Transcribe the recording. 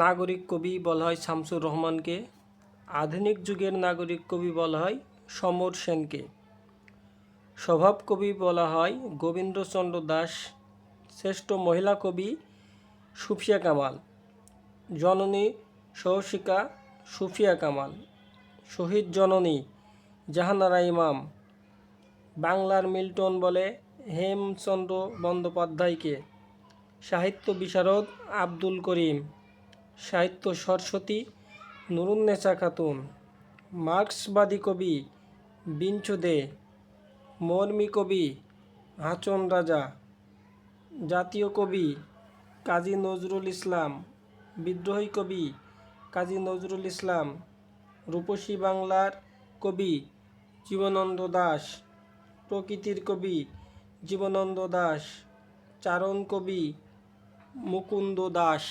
নাগরিক কবি বলা হয় শামসুর রহমানকে, আধুনিক যুগের নাগরিক কবি বলা হয় সমর সেনকে। স্বভাব কবি বলা হয় গোবিন্দচন্দ্র দাস, শ্রেষ্ঠ মহিলা কবি সুফিয়া কামাল, জননী সহশিকা সুফিয়া কামাল, শহীদ জননী জাহানারা ইমাম, বাংলার মিল্টন বলে হেমচন্দ্র বন্দ্যোপাধ্যায়কে, সাহিত্য বিশারদ আব্দুল করিম। সাহিত্য সরস্বতী নুরুন্নেসা খাতুন, মার্ক্সবাদী কবি বিঞ্চু দে, মর্মী কবি হাচন রাজা, জাতীয় কবি কাজী নজরুল ইসলাম, বিদ্রোহী কবি কাজী নজরুল ইসলাম, রূপসী বাংলার কবি জীবনন্দ দাস, প্রকৃতির কবি জীবনানন্দ দাস, চারণ কবি মুকুন্দ দাস।